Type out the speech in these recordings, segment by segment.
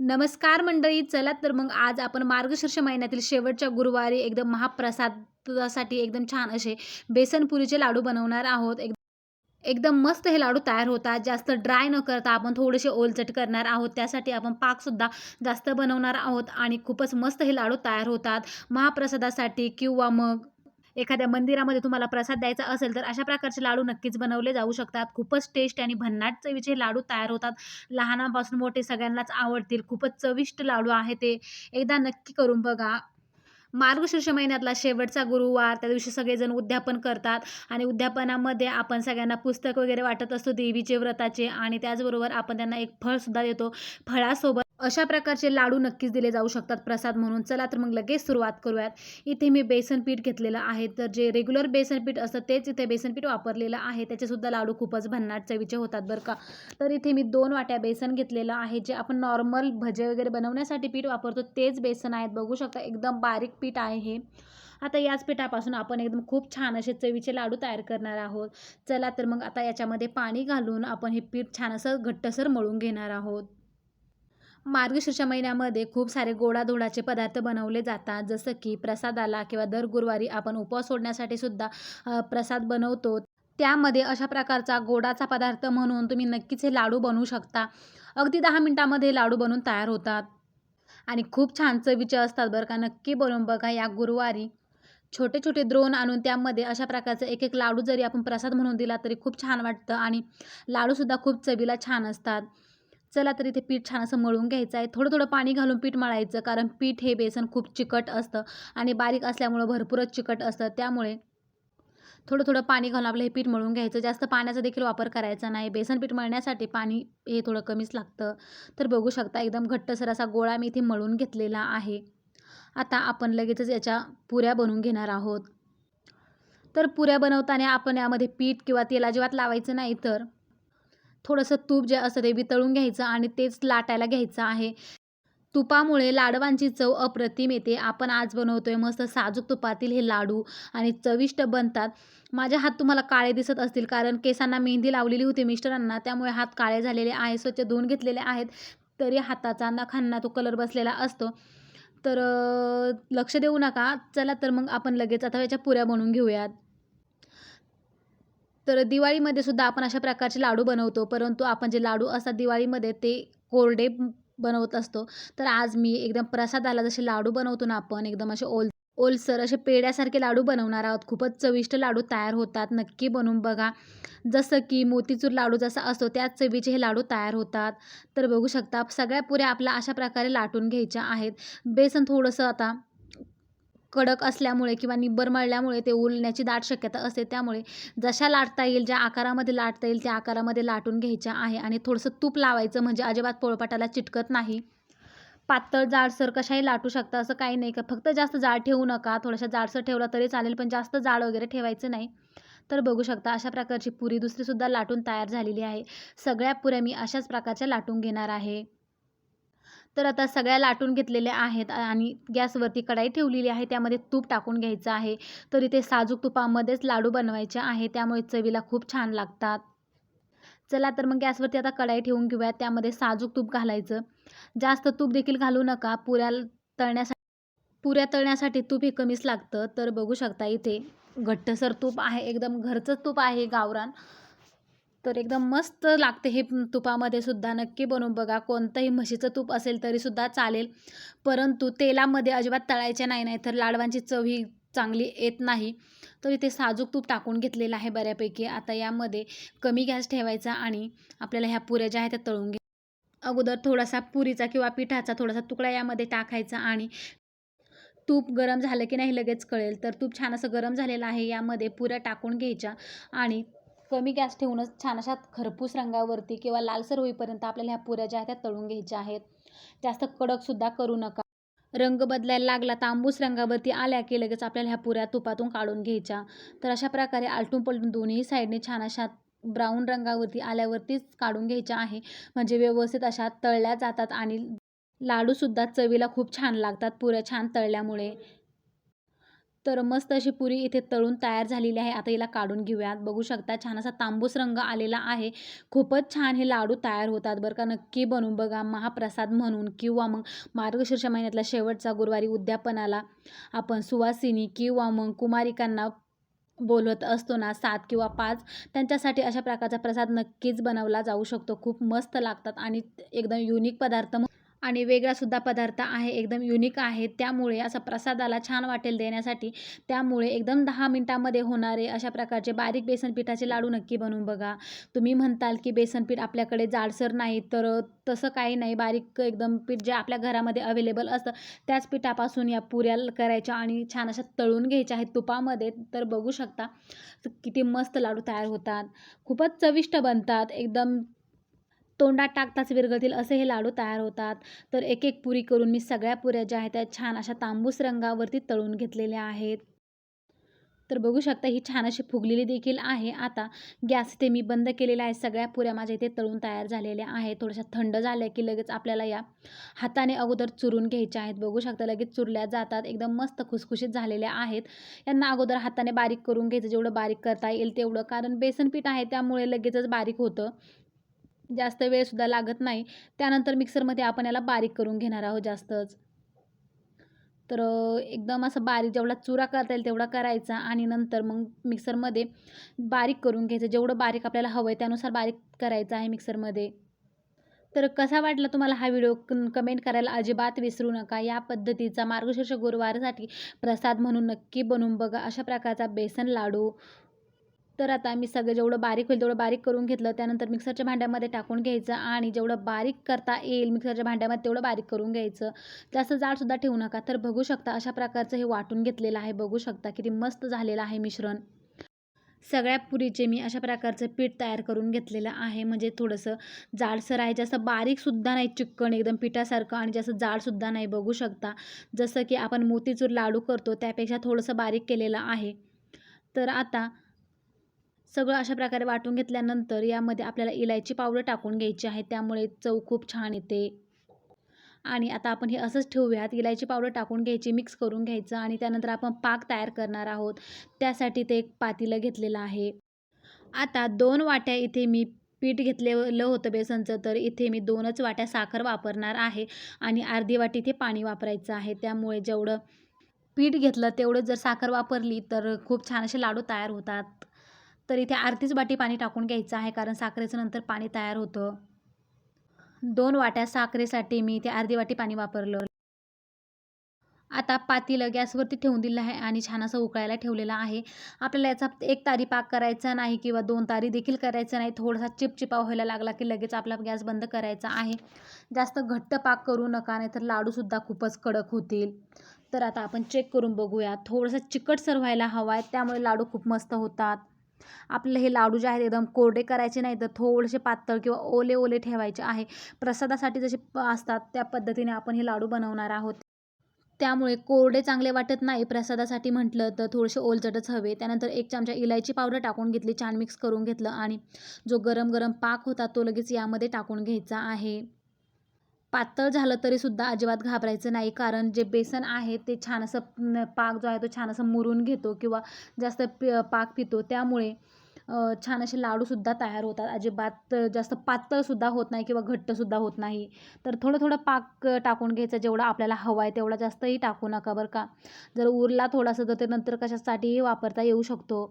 नमस्कार मंडळी चला तर मग आज आपण मार्गशीर्ष महिन्यातील शेवटच्या गुरुवारी एकदम महाप्रसादासाठी एकदम छान असे बेसन पुरीचे लाडू बनवणार आहोत. एक एकदम मस्त हे लाडू तयार होतात. जास्त ड्राय न करता आपण थोडेसे ओलचट करणार आहोत. त्यासाठी आपण पाकसुद्धा जास्त बनवणार आहोत आणि खूपच मस्त हे लाडू तयार होतात. महाप्रसादासाठी किंवा मग एखाद्या मंदिरामध्ये तुम्हाला प्रसाद द्यायचा असेल तर अशा प्रकारचे लाडू नक्कीच बनवले जाऊ शकतात. खूपच टेस्ट आणि भन्नाट चवीचे लाडू तयार होतात. लहानापासून मोठे सगळ्यांनाच आवडतील. खूपच चविष्ट लाडू आहे ते. एकदा नक्की करून बघा. मार्गशीर्ष महिन्यातला शेवटचा गुरुवार. त्या दिवशी सगळेजण उद्यापन करतात आणि उद्यापनामध्ये आपण सगळ्यांना पुस्तक वगैरे वाटत असतो देवीचे व्रताचे आणि त्याचबरोबर आपण त्यांना एक फळसुद्धा देतो. फळासोबत अशा प्रकारचे लाडू नक्कीच दिले जाऊ शकतात प्रसाद म्हणून. चला तर मग लगेच सुरुवात करूयात. इथे मी बेसन पीठ घेतलेलं आहे. तर जे रेग्युलर बेसन पीठ असतं तेच इथे बेसन पीठ वापरलेलं आहे. त्याचेसुद्धा लाडू खूपच भन्नाट चवीचे होतात बरं का. तर इथे मी दोन वाट्या बेसन घेतलेलं आहे. जे आपण नॉर्मल भजे वगैरे बनवण्यासाठी पीठ वापरतो तेच बेसन आहेत. बघू शकता एकदम बारीक पीठ आहे हे. आता याच पिठापासून आपण एकदम खूप छान असे चवीचे लाडू तयार करणार आहोत. चला तर मग आता याच्यामध्ये पाणी घालून आपण हे पीठ छान असं घट्टसर मळून घेणार आहोत. मार्गशीर्ष महिन्यामध्ये खूप सारे गोडाधोडाचे पदार्थ बनवले जातात. जसं की प्रसादाला किंवा दर गुरुवारी आपण उपवास सोडण्यासाठी सुद्धा प्रसाद बनवतो. त्यामध्ये अशा प्रकारचा गोडाचा पदार्थ म्हणून तुम्ही नक्कीच हे लाडू बनवू शकता. अगदी दहा मिनटामध्ये लाडू बनवून तयार होतात. आणि खूप छान चवीचे असतात बरं का. नक्की बनवून बघा या गुरुवारी. छोटे छोटे द्रोण आणून त्यामध्ये अशा प्रकारचे एक एक लाडू जरी आपण प्रसाद म्हणून दिला तरी खूप छान वाटतं आणि लाडूसुद्धा खूप चवीला छान असतात. चला तर इथे पीठ छान असं मळून घ्यायचं आहे. थोडं थोडं पाणी घालून पीठ मळायचं कारण पीठ हे बेसन खूप चिकट असतं आणि बारीक असल्यामुळं भरपूरच चिकट असतं. त्यामुळे थोडं थोडं पाणी घालून आपलं हे पीठ मळून घ्यायचं. जास्त पाण्याचा देखील वापर करायचा नाही. बेसन पीठ मळण्यासाठी पाणी हे थोडं कमीच लागतं. तर बघू शकता एकदम घट्टसर असा गोळा मी इथे मळून घेतलेला आहे. आता आपण लगेचच याच्या पुऱ्या बनवून घेणार आहोत. तर पुऱ्या बनवताना आपण यामध्ये पीठ किंवा तेल अजिबात लावायचं नाही तर थोडंसं तूप जे असतं ते वितळून घ्यायचं आणि तेच लाटायला घ्यायचं आहे. तुपामुळे लाडवांची चव अप्रतिम येते. आपण आज बनवतोय मस्त साजूक तुपातील हे लाडू आणि चविष्ट बनतात. माझे हात तुम्हाला काळे दिसत असतील कारण केसांना मेहंदी लावलेली होती मिस्टरांना. त्यामुळे हात काळे झालेले आहे स्वच्छ धुवून घेतलेले आहेत. तरी हाताचा नखांना तो कलर बसलेला असतो. तर लक्ष देऊ नका. चला तर मग आपण लगेच आता याच्या पुऱ्या बनवून घेऊयात. तर दिवाळीमध्ये सुद्धा आपण अशा प्रकारचे लाडू बनवतो. परंतु आपण जे लाडू असतात दिवाळीमध्ये ते कोरडे बनवत असतो. तर आज मी एकदम प्रसादाला जसे लाडू बनवतो ना आपण एकदम असे ओल ओलसर असे पेड्यासारखे लाडू बनवणार आहोत. खूपच चविष्ट लाडू तयार होतात. नक्की बनवून बघा. जसं की मोतीचूर लाडू जसा असतो त्याच चवीचे हे लाडू तयार होतात. तर बघू शकता सगळ्या पुऱ्या आपल्या अशा प्रकारे लाटून घ्यायच्या आहेत. बेसन थोडंसं आता कडक असल्यामुळे किंवा निब्बर मळल्यामुळे ते उलण्याची दाट शक्यता असते. त्यामुळे जशा लाटता येईल ज्या आकारामध्ये लाटता येईल त्या आकारामध्ये लाटून घ्यायच्या आहे आणि थोडंसं तूप लावायचं म्हणजे अजिबात पोळपाटाला चिटकत नाही. पातळ जाडसर कशाही लाटू शकता असं काही नाही. का फक्त जास्त जाड ठेवू नका. थोडंसं जाडसर ठेवला तरी चालेल पण जास्त जाड वगैरे ठेवायचं नाही. तर बघू शकता अशा प्रकारची पुरी दुसरीसुद्धा लाटून तयार झालेली आहे. सगळ्या पुऱ्या मी अशाच प्रकारच्या लाटून घेणार आहे. तर आता सगळ्या लाटून घेतलेल्या आहेत आणि गॅसवरती कढाई ठेवलेली आहे. त्यामध्ये तूप टाकून घ्यायचं आहे. तर इथे साजूक तुपामध्येच लाडू बनवायचे आहे. त्यामुळे चवीला खूप छान लागतात. चला तर मग गॅसवरती आता कढाई ठेवून घेऊयात. त्यामध्ये साजूक तूप घालायचं. जास्त तूप देखील घालू नका. पुऱ्या तळण्यासाठी पुऱ्या तळण्यासाठी तूप हे कमीच लागतं. तर बघू शकता इथे घट्टसर तूप आहे. एकदम घरचंच तूप आहे गावरान. तर एकदम मस्त लागते हे तुपामध्ये सुद्धा. नक्की बनवून बघा. कोणतंही म्हशीचं तूप असेल तरीसुद्धा चालेल. परंतु तेलामध्ये अजिबात तळायचे नाही नाही तर लाडवांची चव ही चांगली येत नाही. तर इथे साजूक तूप टाकून घेतलेलं आहे बऱ्यापैकी. आता यामध्ये कमी गॅस ठेवायचा आणि आपल्याला ह्या पुऱ्या ज्या आहेत त्या तळून घे अगोदर थोडासा पुरीचा किंवा पिठाचा थोडासा तुकडा यामध्ये टाकायचा आणि तूप गरम झालं की नाही लगेच कळेल. तर तूप छान असं गरम झालेलं आहे. यामध्ये पुऱ्या टाकून घ्यायच्या आणि कमी गॅस ठेवूनच छान अशा खरपूस रंगावरती किंवा लालसर होईपर्यंत आपल्याला ह्या पुऱ्या ज्या आहेत त्या तळून घ्यायच्या आहेत. जास्त कडकसुद्धा करू नका. रंग बदलायला लागला तांबूस रंगावरती आल्या की लगेच आपल्याला ह्या पुऱ्या तुपातून काढून घ्यायच्या. तर अशा प्रकारे आलटून पलटून दोन्ही साईडने छान अशा ब्राऊन रंगावरती आल्यावरतीच काढून घ्यायच्या आहे. म्हणजे व्यवस्थित अशा तळल्या जातात आणि लाडूसुद्धा चवीला खूप छान लागतात पुऱ्या छान तळल्यामुळे. तर मस्त अशी पुरी इथे तळून तयार झालेली आहे. आता हिला काढून घेऊयात. बघू शकता छान असा तांबूस रंग आलेला आहे. खूपच छान हे लाडू तयार होतात बरं का. नक्की बनवून बघा. महाप्रसाद म्हणून किंवा मग मार्गशीर्ष महिन्यातला शेवटचा गुरुवारी उद्यापनाला आपण सुवासिनी किंवा मग कुमारिकांना बोलवत असतो ना सात किंवा पाच त्यांच्यासाठी अशा प्रकारचा प्रसाद नक्कीच बनवला जाऊ शकतो. खूप मस्त लागतात आणि एकदम युनिक पदार्थ आणि वेगळासुद्धा पदार्थ आहे एकदम युनिक आहे. त्यामुळे असा प्रसादाला छान वाटेल देण्यासाठी. त्यामुळे एकदम दहा मिनटामध्ये होणारे अशा प्रकारचे बारीक बेसन पिठाचे लाडू नक्की बनवून बघा. तुम्ही म्हणताल की बेसनपीठ आपल्याकडे जाडसर नाही तर तसं काही नाही. बारीक एकदम पीठ जे आपल्या घरामध्ये अवेलेबल असतं त्याच पिठापासून या पुऱ्या करायच्या आणि छान अशा तळून घ्यायच्या आहेत तुपामध्ये. तर बघू शकता किती मस्त लाडू तयार होतात. खूपच चविष्ट बनतात. एकदम तोंडात टाकताच विरघळतील असे हे लाडू तयार होतात. तर एक एक पुरी करून मी सगळ्या पुऱ्या ज्या आहेत त्या छान अशा तांबूस रंगावरती तळून घेतलेल्या आहेत. तर बघू शकता ही छान अशी फुगलेली देखील आहे. आता गॅस ते मी बंद केलेला आहे. सगळ्या पुऱ्या माझ्या इथे तळून तयार झालेल्या आहेत. थोड्याशा थंड झाल्या की लगेच आपल्याला या हाताने अगोदर चुरून घ्यायच्या आहेत. बघू शकता लगेच चुरल्या जातात. एकदम मस्त खुसखुशीत झालेल्या आहेत. यांना अगोदर हाताने बारीक करून घ्यायचं. जेवढं बारीक करता येईल तेवढं. कारण बेसनपीठ आहे त्यामुळे लगेचच बारीक होतं. जास्त वेळसुद्धा लागत नाही. त्यानंतर मिक्सरमध्ये आपण याला बारीक करून घेणार आहोत जास्तच. तर एकदम असं बारीक जेवढा चुरा करता येईल तेवढा करायचा आणि नंतर मग मिक्सरमध्ये बारीक करून घ्यायचं. जेवढं बारीक आपल्याला हवं आहे त्यानुसार बारीक करायचं आहे मिक्सरमध्ये. तर कसा वाटला तुम्हाला हा व्हिडिओ? कमेंट करायला अजिबात विसरू नका. या पद्धतीचा मार्गशीर्ष गुरुवारसाठी प्रसाद म्हणून नक्की बनवून बघा. अशा प्रकारचा बेसन लाडू तर आता मी सगळं जेवढं बारीक होईल तेवढं बारीक करून घेतलं. त्यानंतर मिक्सरच्या भांड्यामध्ये टाकून घ्यायचं आणि जेवढं बारीक करता येईल मिक्सरच्या भांड्यामध्ये तेवढं बारीक करून घ्यायचं. जास्त जाडसुद्धा ठेवू नका. तर बघू शकता अशा प्रकारचं हे वाटून घेतलेलं आहे. बघू शकता किती मस्त झालेलं आहे मिश्रण. सगळ्या पुरीचे मी अशा प्रकारचं पीठ तयार करून घेतलेलं आहे. म्हणजे थोडंसं जाडसर आहे. जास्त बारीकसुद्धा नाही चिकन एकदम पिठासारखं आणि जास्त जाडसुद्धा नाही. बघू शकता. जसं की आपण मोतीचूर लाडू करतो त्यापेक्षा थोडंसं बारीक केलेलं आहे. तर आता सगळं अशा प्रकारे वाटून घेतल्यानंतर यामध्ये आपल्याला इलायची पावडर टाकून घ्यायची आहे. त्यामुळे चव खूप छान येते. आणि आता आपण हे असंच ठेवूयात. इलायची पावडर टाकून घ्यायची मिक्स करून घ्यायचं आणि त्यानंतर आपण पाक तयार करणार आहोत. त्यासाठी ते एक पातीलं घेतलेलं आहे. आता दोन वाट्या इथे मी पीठ घेतलेलं होतं बेसनचं. तर इथे मी दोनच वाट्या साखर वापरणार आहे आणि अर्धी वाटी इथे पाणी वापरायचं आहे. त्यामुळे जेवढं पीठ घेतलं तेवढं जर साखर वापरली तर खूप छान असे लाडू तयार होतात. तर इथे अर्धीच वाटी पाणी टाकून घ्यायचं आहे कारण साखरेचं नंतर पाणी तयार होतं. दोन वाट्या साखरेसाठी मी इथे अर्धी वाटी पाणी वापरलं. आता पातेलं गॅसवरती ठेवून दिलं आहे आणि छान असं उकळायला ठेवलेलं आहे. आपल्याला याचा एक तारी पाक करायचा नाही किंवा दोन तारी देखील करायचा नाही. थोडासा चिपचिपा व्हायला लागला की लगेच आपला गॅस बंद करायचा आहे. जास्त घट्ट पाक करू नका नाही तर लाडूसुद्धा खूपच कडक होतील. तर आता आपण चेक करून बघूया. थोडंसं चिकटसर व्हायला हवा आहे त्यामुळे लाडू खूप मस्त होतात. आपलं हे लाडू जे आहेत एकदम कोरडे करायचे नाही तर थोडेसे पातळ किंवा ओले ओले ठेवायचे आहे. प्रसादासाठी जसे प- असतात त्या पद्धतीने आपण हे लाडू बनवणार आहोत. त्यामुळे कोरडे चांगले वाटत नाही प्रसादासाठी म्हटलं तर थोडेसे ओलचटच हवे. त्यानंतर एक चमचा इलायची पावडर टाकून घेतली छान मिक्स करून घेतलं आणि जो गरम गरम पाक होता तो लगेच यामध्ये टाकून घ्यायचा आहे. पातळ झालं तरीसुद्धा अजिबात घाबरायचं नाही. कारण जे बेसन आहे ते छान असं पाक जो आहे तो छान असं मुरून घेतो किंवा जास्त पि पाक पितो. त्यामुळे छान असे लाडूसुद्धा तयार होतात. अजिबात जास्त पातळसुद्धा होत नाही किंवा घट्टसुद्धा होत नाही. तर थोडं थोडं पाक टाकून घ्यायचं. जेवढा आपल्याला हवा आहे तेवढा जास्तही टाकू नका बरं का. जर उरला थोडासा तर ते नंतर कशासाठीही वापरता येऊ शकतो.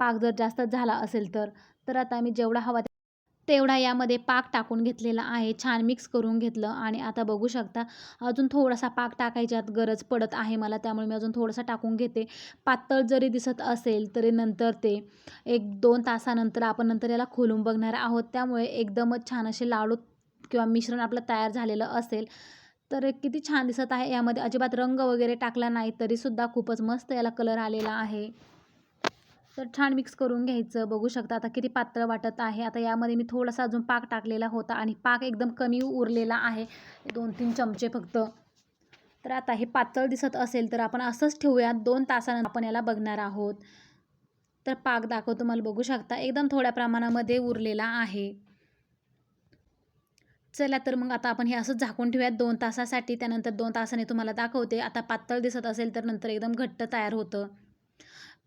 पाक जर जास्त झाला असेल तर. तर आता मी जेवढा हवा तेवढा यामध्ये पाक टाकून घेतलेला आहे. छान मिक्स करून घेतलं आणि आता बघू शकता अजून थोडासा पाक टाकायच्यात गरज पडत आहे मला त्यामुळे मी अजून थोडासा टाकून घेते. पातळ जरी दिसत असेल तरी नंतर ते एक दोन तासानंतर आपण नंतर याला खोलून बघणार आहोत. त्यामुळे एकदमच छान असे लाडू किंवा मिश्रण आपलं तयार झालेलं असेल तर किती छान दिसत आहे. यामध्ये अजिबात रंग वगैरे टाकला नाही तरीसुद्धा खूपच मस्त याला कलर आलेला आहे. तर छान मिक्स करून घ्यायचं. बघू शकता आता किती पातळ वाटत आहे. आता यामध्ये मी थोडासा अजून पाक टाकलेला होता आणि पाक एकदम कमी उरलेला आहे. दोन तीन चमचे फक्त. तर आता हे पातळ दिसत असेल तर आपण असंच ठेवूयात. दोन तासानंतर आपण याला बघणार आहोत. तर पाक दाखव तुम्हाला. बघू शकता एकदम थोड्या प्रमाणामध्ये उरलेला आहे. चला तर मग आता आपण हे असं झाकून ठेवूयात दोन तासासाठी. त्यानंतर दोन तासाने तुम्हाला दाखवते. आता पातळ दिसत असेल तर नंतर एकदम घट्ट तयार होतं.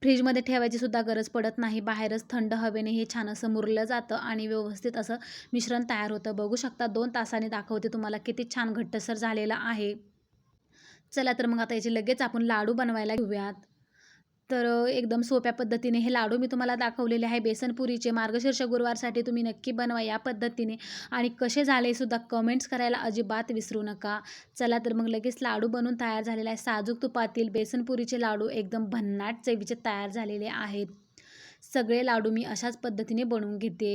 फ्रीजमध्ये ठेवायची सुद्धा गरज पडत नाही. बाहेरच थंड हवेने हे छान असं मुरलं जातं आणि व्यवस्थित असं मिश्रण तयार होतं. बघू शकता दोन तासाने दाखवते तुम्हाला किती छान घट्टसर झालेलं आहे. चला तर मग आता याचे लगेच आपण लाडू बनवायला घेऊयात. तर एकदम सोप्या पद्धतीने हे लाडू मी तुम्हाला दाखवलेले आहे. बेसनपुरीचे मार्गशीर्ष गुरुवारसाठी तुम्ही नक्की बनवा या पद्धतीने. आणि कसे झाले सुद्धा कमेंट्स करायला अजिबात विसरू नका. चला तर मग लगेच लाडू बनून तयार झालेला आहे. साजूक तुपातील बेसनपुरीचे लाडू एकदम भन्नाट चवीचे तयार झालेले आहेत. सगळे लाडू मी अशाच पद्धतीने बनवून घेते.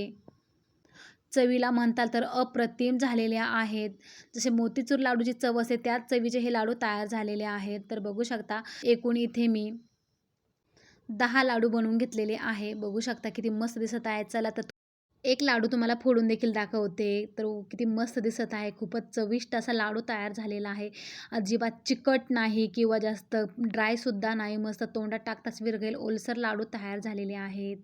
चवीला म्हणताल तर अप्रतिम झालेले आहेत. जसे मोतीचूर लाडूची चव असते त्याच चवीचे हे लाडू तयार झालेले आहेत. तर बघू शकता एकूण इथे मी दहा लाडू बनवून घेतलेले आहे. बघू शकता किती मस्त दिसत आहे. चला तर एक लाडू तुम्हाला फोडून देखील दाखवते. तर किती मस्त दिसत आहे. खूपच चविष्ट असा लाडू तयार झालेला आहे. अजिबात चिकट नाही किंवा जास्त ड्रायसुद्धा नाही. मस्त तोंडात टाकताच विरघेल ओलसर लाडू तयार झालेले आहेत.